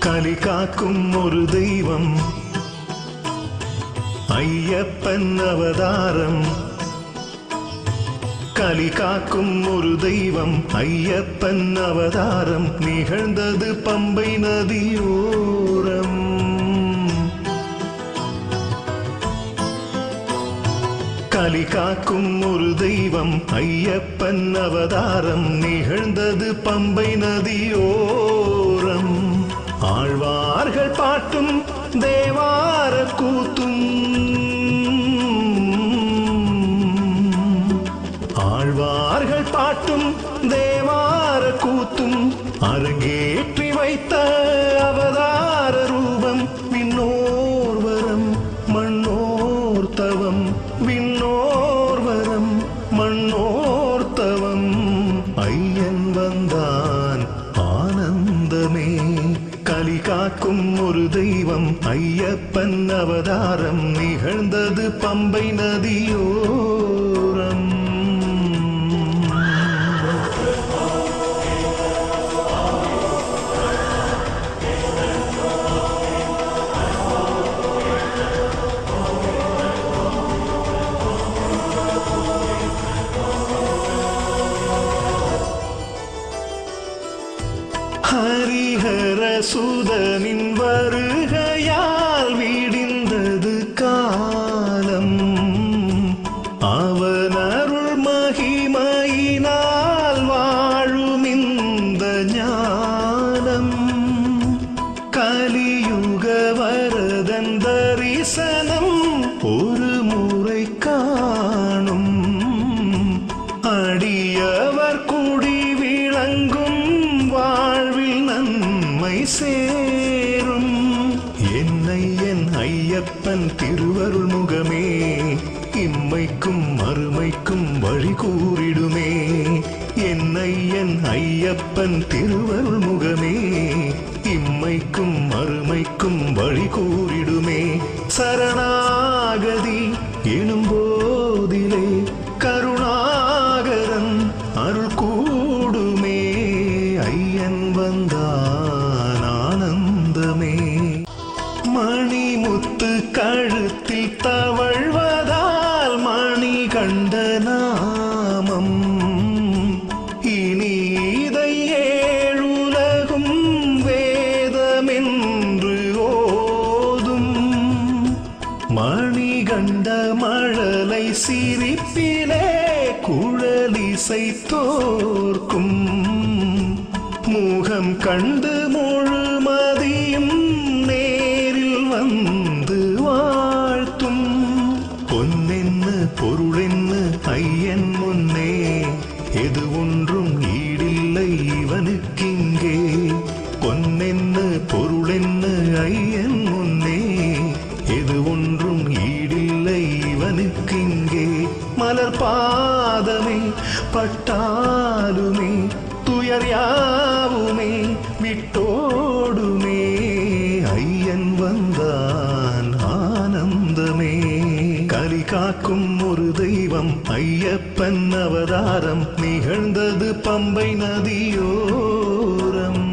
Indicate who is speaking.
Speaker 1: களி காக்கும் ஒரு தெய்வம். ஐயப்பன் அவதாரம். களி காக்கும் ஒரு தெய்வம். ஐயப்பன் அவதாரம். நிகழ்ந்தது பம்பை நதியோரம். களி காக்கும் ஒரு தெய்வம். ஐயப்பன் அவதாரம். நிகழ்ந்தது பம்பை நதியோ அவர்கள் பாட்டும் தேவார கூத்தும். ஆழ்வார்கள் பாட்டும் தேவார கூத்தும். அரங்கேற்றி வைத்த அவதார ரூபம் விண்ணோர்வரம் மண்ணோர்த்தவம் விண்ணோர்வரம் மண்ணோர்த்தவம். ஐயன் வந்தான் ஆனந்தமே. களி காக்கும் ஒரு தெய்வம் ஐயப்பன் அவதாரம் நிகழ்ந்தது பம்பை நதியோரம். ஹரிஹர சுதனின் வருகையால் விடிந்தது காலம். அவன் அருள் மகிமையினால் வாழும் இந்த ஞானம். கலியுகவர் சேரும். என்னை என் ஐயப்பன் திருவருள் முகமே இம்மைக்கும் மறுமைக்கும் வழி கூறிடுமே. என்னை என் ஐயப்பன் திருவருள் முகமே இம்மைக்கும் மறுமைக்கும் வழி கூறிடுமே. சரணாகதி எனும் போதிலே கருணாகரன் அருள் கூடுமே. ஐயன் வந்தான் மணி முத்து கழுத்தில் தவழ்வதால் மணி கண்ட நாமம் இனி இதை ஏழுலகும் வேதமென்று ஓதும். மணி கண்ட மழலை சிரிப்பிலே குழலிசை தோர்க்கும் முகம் கண்டு ஒன்றும் ஈடில்லை இவனுக்கிங்கே. பொன்னென்ன பொருளென்ன ஐயன் முன்னே. எது ஒன்றும் ஈடில்லை இவனுக்கிங்கே. மலர் பாதமே பட்டாலுமே துயர் யாவுமே விட்டோடுமே. ஐயன் வந்தான் ஆனந்தமே. கலி காக்கும் தெய்வம் ஐயப்பன் அவதாரம் நிகழ்ந்தது பம்பை நதியோரம்.